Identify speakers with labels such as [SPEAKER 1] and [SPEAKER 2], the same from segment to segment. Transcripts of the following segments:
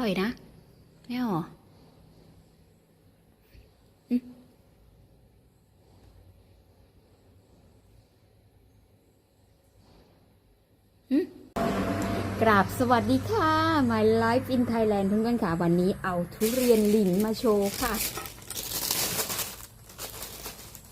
[SPEAKER 1] ร่อยนะ ไม่เอาหรออืมอืมกราบสวัสดีค่ะ My Life in Thailand เพื่อนๆค่ะ วันนี้เอาทุเรียนหลินมาโชว์ค่ะ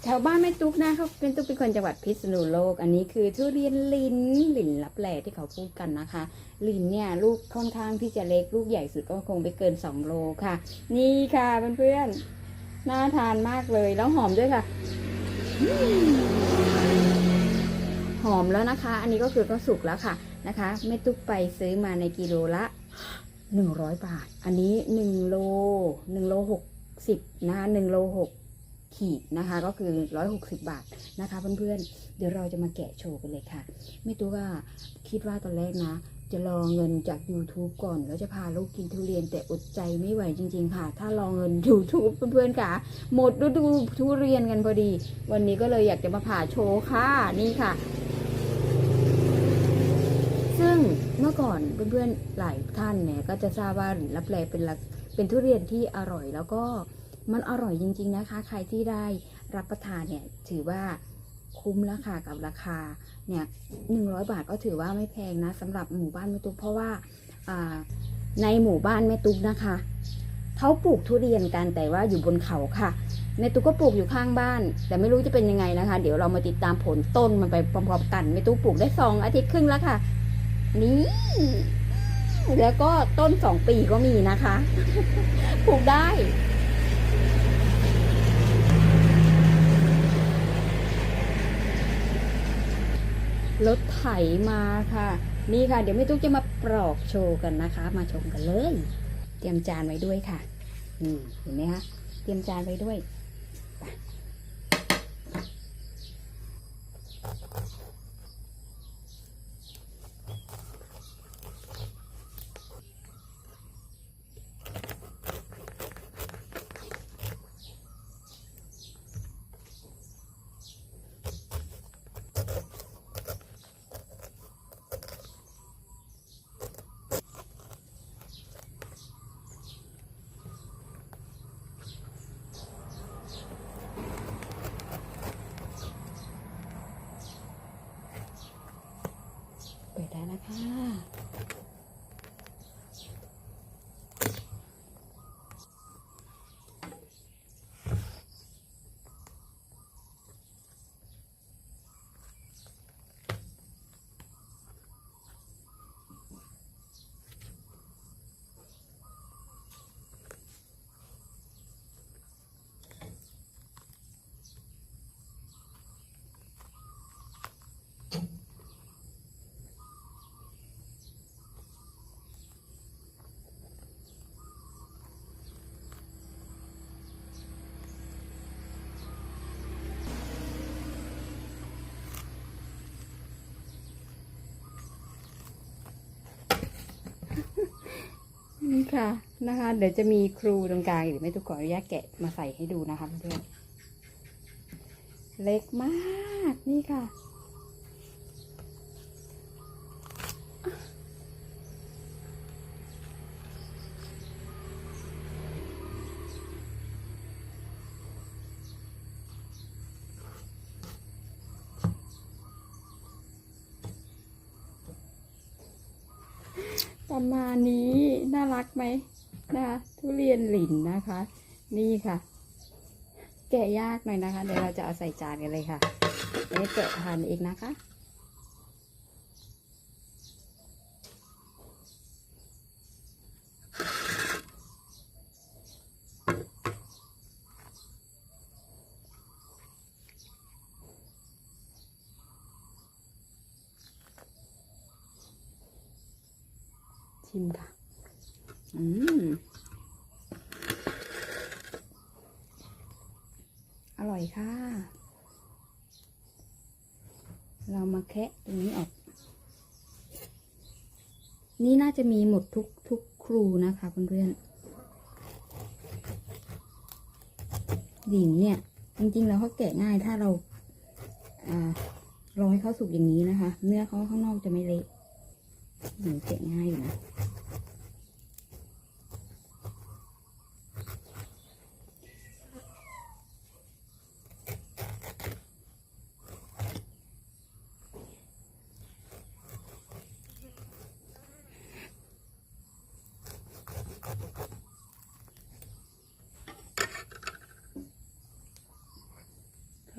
[SPEAKER 1] แถวบ้านแม่ตุ๊กนะเขาเป็นตุ๊กเป็นคนจังหวัดพิษณุโลก อันนี้คือทุเรียนลินลินลับแหล่ที่เขาพูดกันนะคะ ลินเนี่ยลูกค่อนข้างที่จะเล็กลูกใหญ่สุดก็คงไปเกิน 2 โลค่ะ นี่ค่ะเพื่อนๆน่าทานมากเลยแล้วหอมด้วยค่ะ หอมแล้วนะคะ อันนี้ก็คือก็สุกแล้วค่ะนะคะแม่ตุ๊กไปซื้อมาในกิโลละ 100 บาท อันนี้1โล1โล60นะคะ1โล6 ขีดนะคะ ก็คือ 160 บาทนะคะเพื่อนๆ เดี๋ยวเราจะมาแกะโชว์กันเลยค่ะ ไม่ตัวว่าคิดว่าตอนแรกนะ จะรอเงินจาก YouTube ก่อน แล้วจะพาลูกกินทุเรียนแต่อดใจไม่ไหวจริง ๆ ค่ะ ถ้ารอเงิน YouTube เพื่อนๆค่ะ หมดฤดูทุเรียนกันพอดี วันนี้ก็เลยอยากจะมาผ่าโชว์ค่ะนี่ค่ะซึ่งเมื่อก่อนเพื่อนๆหลายท่านเนี่ยก็จะทราบว่าหรือรับแลเป็นเป็นทุเรียนที่อร่อยแล้วก็ มันอร่อยจริง ๆนะคะ ใครที่ได้รับประทานเนี่ยถือว่าคุ้มแล้วค่ะกับราคาเนี่ยหนึ่งร้อยบาทก็ถือว่าไม่แพงนะสำหรับหมู่บ้านแม่ตุ๊กเพราะว่าอ่าในหมู่บ้านแม่ตุ๊กนะคะเขาปลูกทุเรียนกันแต่ว่าอยู่บนเขาค่ะแม่ตุ๊กก็ปลูกอยู่ข้างบ้าน แต่ไม่รู้จะเป็นยังไงนะคะ เดี๋ยวเรามาติดตามผลต้นมันไปพร้อมๆกันแม่ตุ๊กปลูกได้สองอาทิตย์ครึ่งแล้วค่ะ นี่แล้วก็ต้นสองปีก็มีนะคะ ปลูกได้ รถไถมาค่ะ นี่ค่ะ เดี๋ยวแม่ตุ๊กจะมาปลอกโชว์กันนะคะ มาชมกันเลย เตรียมจานไว้ด้วยค่ะนี่เห็นไหมคะเตรียมจานไว้ด้วย ค่ะนะคะ เดี๋ยวจะมีครูตรงกลางหรือไม่ตุกขออนุญาตแกะมาใส่ให้ดูนะคะเพื่อนเล็กมากนี่ค่ะมาณนี้น่า รักไหมนะคะทุเรียนหลินนะคะ นี่ค่ะ แกะยากหน่อยนะคะ เดี๋ยวเราจะเอาใส่จานกันเลยค่ะเดี๋ยวแกะทานเองนะคะชิมค่ะ อืมอร่อยค่ะ เรามาแคะตรงนี้ออก นี่น่าจะมีหมดทุกทุกครูนะคะเพื่อนๆดิ่งเนี่ย จริงๆ แล้วเขาแกะง่ายถ้าเราอรอให้เขาสุกอย่างนี้นะคะ เนื้อเขาข้างนอกจะไม่เละหนูแกะง่ายอยู่นะ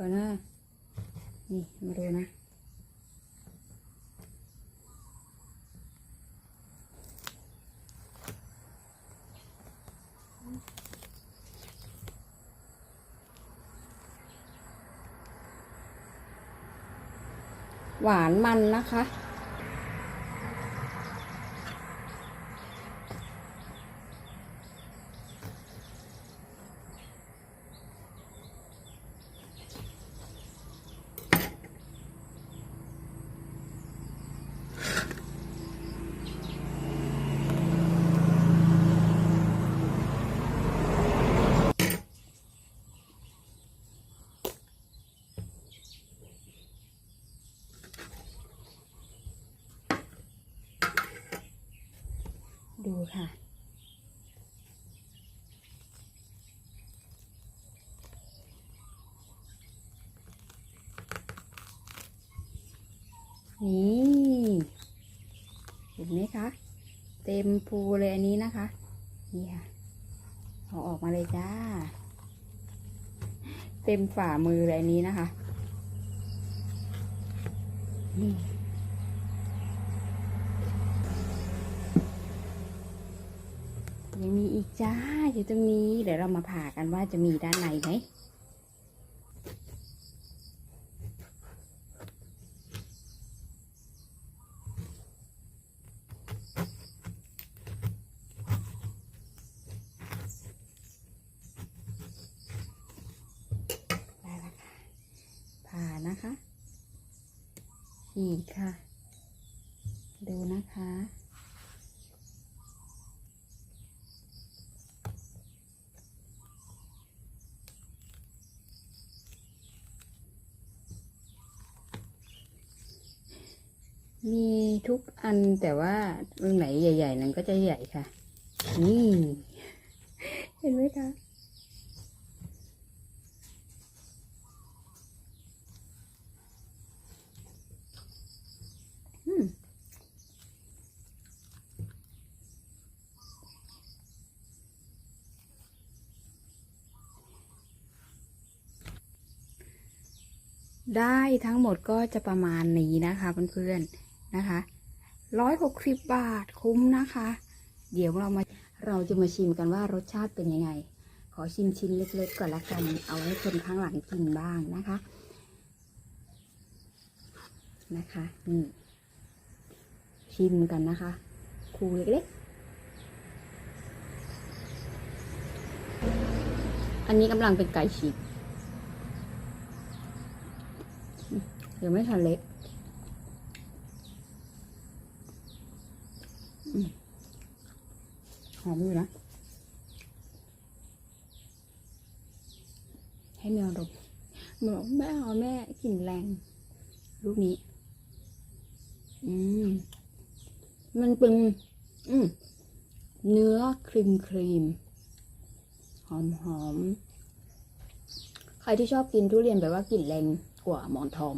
[SPEAKER 1] อนนะ นี่มาดูนะ หวานมันนะคะ ดูค่ะ นี่เห็นไหมคะ เต็มภูเลยอันนี้นะคะ นี่ค่ะเอาออกมาเลยจ้า เต็มฝ่ามือเลยอันนี้นะคะนี่ ยังมีอีก จ้าอยู่ตรงนี้ เดี๋ยวเรามาผ่ากันว่าจะมีด้านในไหมได้แล้วค่ะผ่านะคะฉีกค่ะ ดูนะคะ มีทุกอันแต่ว่าตรงไหนใหญ่ ๆ นั้นก็จะใหญ่ค่ะ นี่ เห็นไหมคะได้ทั้งหมดก็จะประมาณนี้นะคะเพื่อนๆ นะคะร้อยหกสิบบาทคุ้มนะคะ เดี๋ยวเรามาเราจะมาชิมกันว่ารสชาติเป็นยังไง ขอชิมชิ้นเล็กๆก่อนละกัน เอาให้คนข้างหลังกินบ้างนะคะ นะคะนี่ชิมกันนะคะครูเล็กๆ อันนี้กำลังเป็นไก่ฉีกยังไม่ทันเล็กอืม หอมอยู่นะ ให้แมวดมแมวบอกแม่เอาแม่กลิ่นแรง ลูกนี้ อืม มันเป็น อืม เนื้อครีมครีม หอมหอม ใครที่ชอบกินทุเรียนแบบว่ากลิ่นแรงกว่าหมอนทอง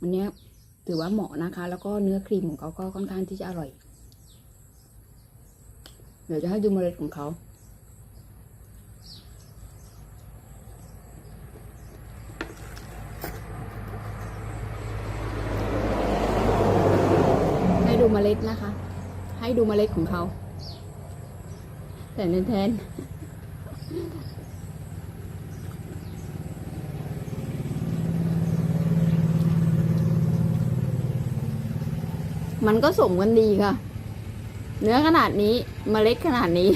[SPEAKER 1] อันเนี้ยถือว่าเหมาะนะคะ แล้วก็เนื้อครีมของเขาก็ค่อนข้างที่จะอร่อย เดี๋ยวจะให้ดูเมล็ดของเขา ให้ดูเมล็ดนะคะ ให้ดูเมล็ดของเขา แต่แทนมันก็สมกันดีค่ะ เนื้อขนาดนี้เมล็ดขนาดนี้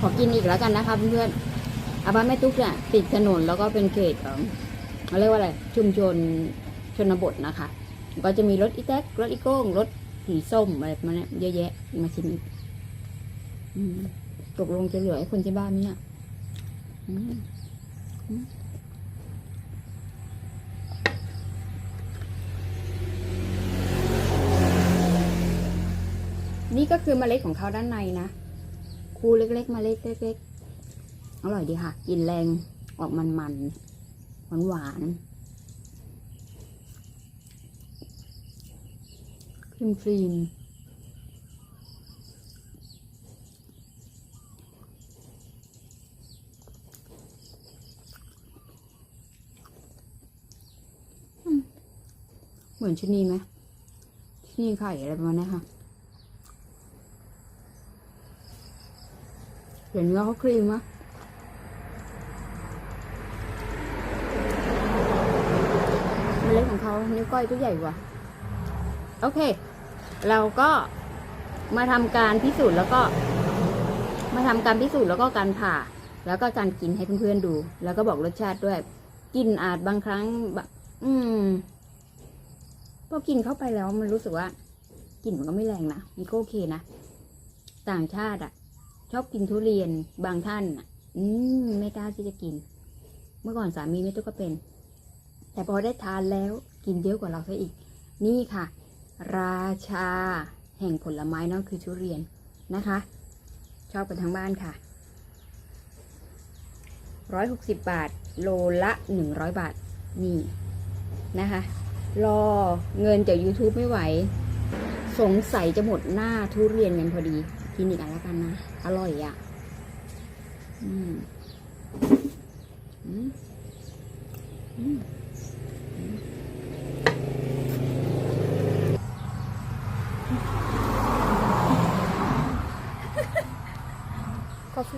[SPEAKER 1] ขอกินอีกแล้วกันนะคะเพื่อนๆอาบ้านแม่ตุ๊กเนี่ยติดถนนแล้วก็เป็นเขตเอ่อเขาเรียกว่าอะไร ชุมชนชนบทนะคะ ก็จะมีรถอีแท็กรถอีโก้งรถสีส้มอะไรมาเนี่ยเยอะแยะมาชิมตกลงจะเหลือให้คนที่บ้านเนี่ย อืมี่ก็คือมเมล็ดของเขาด้านในนะ คูเล็กๆมเมล็ดเล็กๆ อร่อยดีค่ะ กินแรงออกมันๆหวานหวานคีมครีมเหมือนชนีไหมชนีไข่อะไรประมาณนี้ค่ะ เห็นเนื้อเขาครีมไหมเล็ดของเขานิ้วก้อยก็ใหญ่กว่า โอเค เราก็มาทำการพิสูจน์แล้วก็ มาทำการพิสูจน์แล้วก็การผ่า แล้วก็การกินให้เพื่อนๆดู แล้วก็บอกรสชาติด้วยกลินอาจบางครั้งแบบอืมพอกินเข้าไปแล้วมันรู้สึกว่ากลิ่นมันก็ไม่แรงนะมันก็โอเคนะ ต่างชาติอะ ชอบกินทุเรียนบางท่านอืมไม่กล้าที่จะกิน เมื่อก่อนสามีไม่ตุ๊กก็เป็น แต่พอได้ทานแล้วกินเยอะกว่าเราซะอีก นี่ค่ะ ราชา แห่งผลไม้นั่นคือทุเรียนนะคะ ชอบกันทั้งบ้านค่ะร้อยหกสิบบาท โลละหนึ่งร้อยบาท นี่นะคะ รอเงินจาก YouTube ไม่ไหว สงสัยจะหมดหน้าทุเรียนกันพอดี กินอีกอันแล้วกันนะ อร่อยอะ่ะ อืม อืม อืม